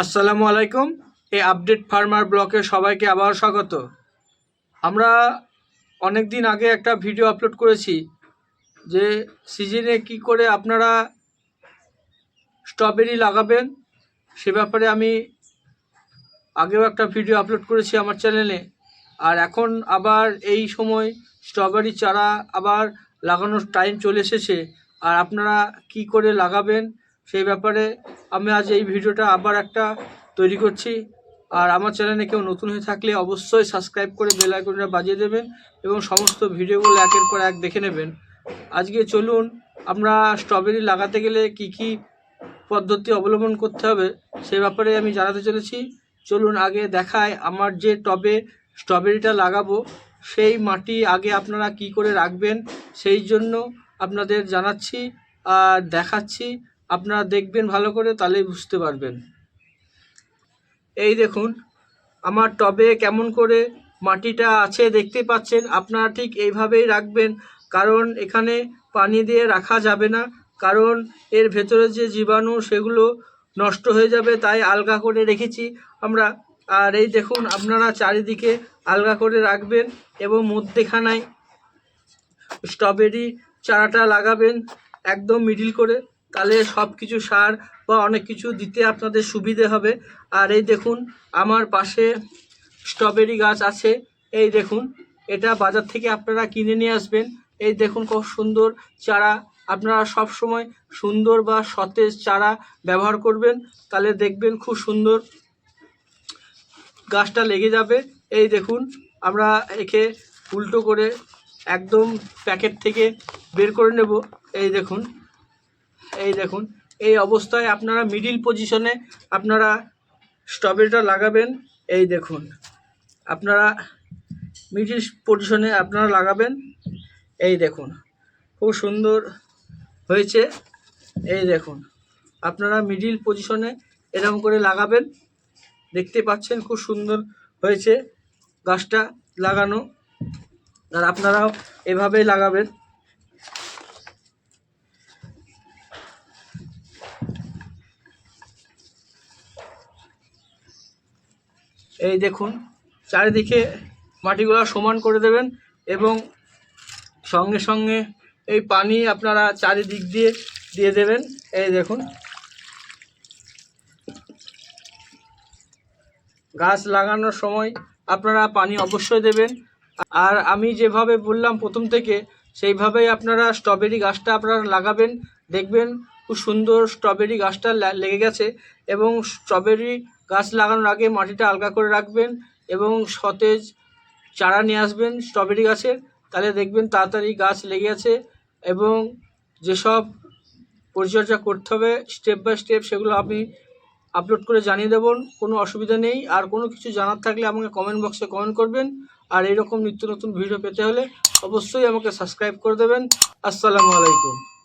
আসসালামু আলাইকুম। এই আপডেট ফার্মার ব্লকে সবাইকে আবার স্বাগত। আমরা অনেক দিন আগে একটা ভিডিও আপলোড করেছি যে সিজনে কি করে আপনারা স্ট্রবেরি লাগাবেন। সে ব্যাপারে আমি আগেও একটা ভিডিও আপলোড করেছি আমার চ্যানেলে। আর এখন আবার এই সময় স্ট্রবেরি চারা আবার লাগানোর টাইম চলে এসেছে। আর আপনারা কি করে লাগাবেন সেই ব্যাপারে আমি আজ এই ভিডিওটা আবার একটা তৈরি করছি। আর আমার চ্যানেলে কেউ নতুন হয়ে থাকলে অবশ্যই সাবস্ক্রাইব করে বেল আইকনটা বাজিয়ে দেবেন এবং সমস্ত ভিডিওগুলো একের পর এক দেখে নেবেন। আজকে চলুন আমরা স্ট্রবেরি লাগাতে গেলে কি কি পদ্ধতি অবলম্বন করতে হবে সে ব্যাপারে আমি জানাতে চলেছি। চলুন আগে দেখায় আমার যে টবে স্ট্রবেরিটা লাগাবো, সেই মাটি আগে আপনারা কি করে রাখবেন সেই জন্য আপনাদের জানাচ্ছি আর দেখাচ্ছি। আপনারা দেখবেন ভালো করে, তাহলেই বুঝতে পারবেন। এই দেখুন, আমার টবে কেমন করে মাটিটা আছে দেখতে পাচ্ছেন। আপনারা ঠিক এইভাবেই রাখবেন, কারণ এখানে পানি দিয়ে রাখা যাবে না, কারণ এর ভেতরে যে জীবাণু, সেগুলো নষ্ট হয়ে যাবে, তাই আলগা করে রেখেছি আমরা। আর এই দেখুন, আপনারা চারিদিকে আলগা করে রাখবেন এবং মধ্যেখানায় স্ট্রবেরি চারাটা লাগাবেন একদম মিডিল করে। তাহলে সব কিছু সার বা অনেক কিছু দিতে আপনাদের সুবিধে হবে। আর এই দেখুন, আমার পাশে স্ট্রবেরি গাছ আছে। এই দেখুন, এটা বাজার থেকে আপনারা কিনে নিয়ে আসবেন। এই দেখুন, খুব সুন্দর চারা। আপনারা সব সময় সুন্দর বা সতেজ চারা ব্যবহার করবেন। তাহলে দেখবেন খুব সুন্দর গাছটা লেগে যাবে। এই দেখুন, আমরা একে উল্টো করে একদম প্যাকেট থেকে বের করে নেব। এই দেখুন এই দেখুন, এই অবস্থায় আপনারা মিডিল পজিশনে আপনারা স্ট্রবেরিটা লাগাবেন, এই দেখুন। আপনারা মিডিল পজিশনে আপনারা লাগাবেন, এই দেখুন। খুব সুন্দর হয়েছে, এই দেখুন। আপনারা মিডিল পজিশনে এরকম করে লাগাবেন, দেখতে পাচ্ছেন খুব সুন্দর হয়েছে গাছটা লাগানো। আর আপনারাও এভাবেই লাগাবেন। এই দেখুন, চারিদিকে মাটিগুলো সমান করে দেবেন এবং সঙ্গে সঙ্গে এই পানি আপনারা চারিদিক দিয়ে দিয়ে দেবেন। এই দেখুন। গাছ লাগানোর সময় আপনারা পানি অবশ্যই দেবেন। আর আমি যেভাবে বললাম প্রথম থেকে, সেইভাবেই আপনারা স্ট্রবেরি গাছটা আপনারা লাগাবেন, দেখবেন খুব সুন্দর স্ট্রবেরি গাছটা লেগে গেছে এবং স্ট্রবেরি গাছ লাগানোর আগে মাটিটা আলগা করে রাখবেন এবং সতেজ চারা নিয়ে আসবেন স্ট্রবেরি গাছের তাহলে দেখবেন তাড়াতাড়ি গাছ লেগে আছে এবং যেসব পরিচর্যা করতে হবে স্টেপ বাই স্টেপ সেগুলো আপনি আপলোড করে জানিয়ে দেবো কোনো অসুবিধা নেই। আর কোনো কিছু জানার থাকলে আমাকে কমেন্ট বক্সে কমেন্ট করবেন। আর এরকম নিত্য নতুন ভিডিও পেতে হলে অবশ্যই আমাকে সাবস্ক্রাইব করে দেবেন। আসসালামু আলাইকুম।